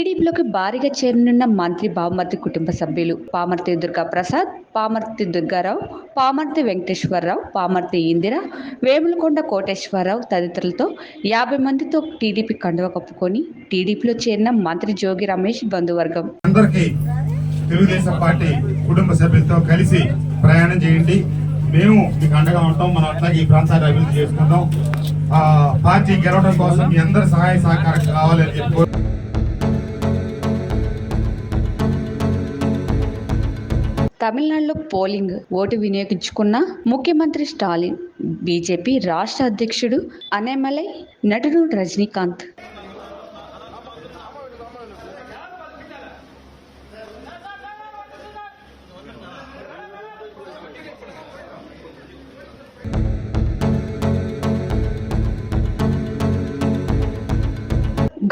టీడీపీలోకి భారీగా చేరనున్న మంత్రి బావమర్తి కుటుంబ సభ్యులు పామర్తి దుర్గా ప్రసాద్ పామర్తి దుర్గారావు పామర్తి వెంకటేశ్వరరావు పామర్తి ఇందిర వేములకొండ కోటేశ్వరరావు తదితరులతో యాభై మందితో టీడీపీ కండువ కప్పుకొని టీడీపీలో చేరిన మంత్రి జోగి రమేష్ బంధువర్గం. అందరికీ తెలుగుదేశం పార్టీ కుటుంబ సభ్యులతో కలిసి ప్రయాణం చేయండి. మేము మీకు అండగా ఉంటాం మనం అట్లాగే ఈ ప్రాంతాన్ని అభివృద్ధి చేసుకుందాం. పార్టీ గెలవడం కోసం మీ అందరి సహాయ సహకారం కావాలని చెప్పి తమిళనాడులో పోలింగ్ ఓటు వినియోగించుకున్న ముఖ్యమంత్రి స్టాలిన్ బీజేపీ రాష్ట్ర అధ్యక్షుడు అనేమలై నటుడు రజనీకాంత్.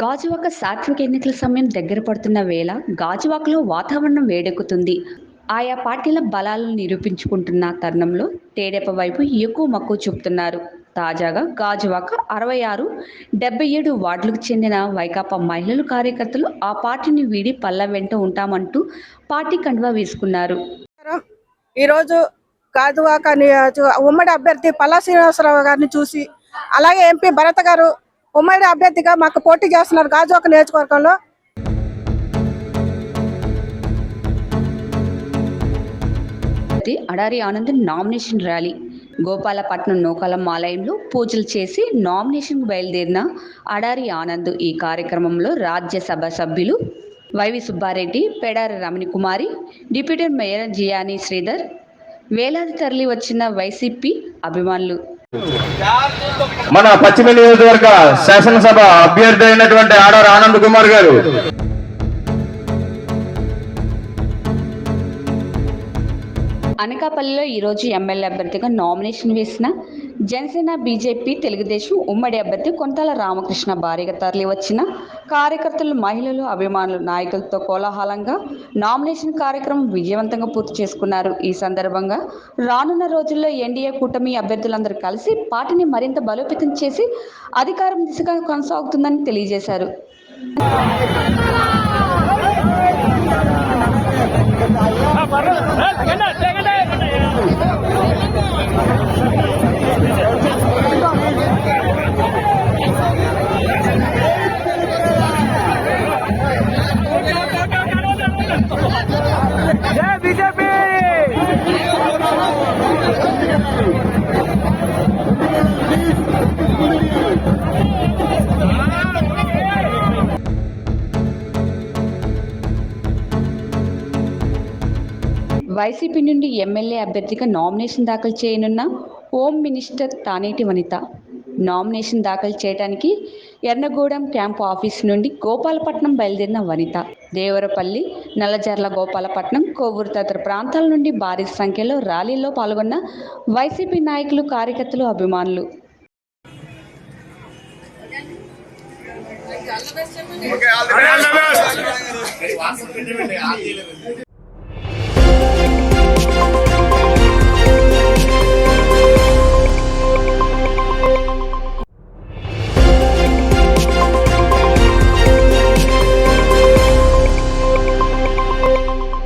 గాజువాక సాత్విక ఎన్నికల సమయం దగ్గర పడుతున్న వేళ గాజువాకలో వాతావరణం వేడెక్కుతుంది. ఆయా పార్టీల బలాలను నిరూపించుకుంటున్న తరుణంలో తేడెప వైపు ఎక్కువ మక్కువ చూపుతున్నారు. తాజాగా గాజువాక అరవై ఆరు డెబ్బై ఏడు వార్డులకు చెందిన వైకాపా మహిళలు కార్యకర్తలు ఆ పార్టీని వీడి పల్ల వెంట ఉంటామంటూ పార్టీ కండువా వేసుకున్నారు. ఈరోజు గాజువాక నియోజక ఉమ్మడి అభ్యర్థి పల్లా శ్రీనివాసరావు గారిని చూసి అలాగే ఎంపీ భరత్ గారు ఉమ్మడి అభ్యర్థిగా మాకు పోటీ చేస్తున్నారు గాజువాక నియోజకవర్గంలో. ఇది అడారి ఆనంద్ నామినేషన్ ర్యాలీ. గోపాలపట్నం నూకాలం ఆలయంలో పూజలు చేసి నామినేషన్ బయలుదేరిన అడారి ఆనంద్ ఈ కార్యక్రమంలో రాజ్యసభ సభ్యులు YV Subba Reddy Pedari Ramani Kumari deputy mayor Giyani Sridhar వేలాది తరలి వచ్చిన వైసీపీ అభిమానులు. మన పశ్చిమ నియోజకవర్గ శాసనసభ అభ్యర్థి అయినటువంటి ఆడారు ఆనంద్ కుమార్ గారు. అనకాపల్లిలో ఈరోజు ఎమ్మెల్యే అభ్యర్థిగా నామినేషన్ వేసిన జనసేన బీజేపీ తెలుగుదేశం ఉమ్మడి అభ్యర్థి కొంతాల రామకృష్ణ భారీగా తరలి వచ్చిన కార్యకర్తలు మహిళలు అభిమానులు నాయకులతో కోలాహలంగా నామినేషన్ కార్యక్రమం విజయవంతంగా పూర్తి చేసుకున్నారు. ఈ సందర్భంగా రానున్న రోజుల్లో ఎన్డీఏ కూటమి అభ్యర్థులందరూ కలిసి పార్టీని మరింత బలోపేతం చేసి అధికారం దిశగా కొనసాగుతుందని తెలియజేశారు. వైసీపీ నుండి ఎమ్మెల్యే అభ్యర్థిగా నామినేషన్ దాఖలు చేయనున్న home minister Taneti Vanitha. Nomination దాఖలు చేయడానికి ఎర్నగూడెం క్యాంపు ఆఫీస్ నుండి గోపాలపట్నం బయలుదేరిన వనిత. దేవరపల్లి నల్లజర్ల గోపాలపట్నం కొవ్వూరు తదితర ప్రాంతాల నుండి భారీ సంఖ్యలో ర్యాలీలో పాల్గొన్న వైసీపీ నాయకులు కార్యకర్తలు అభిమానులు. Okay all the best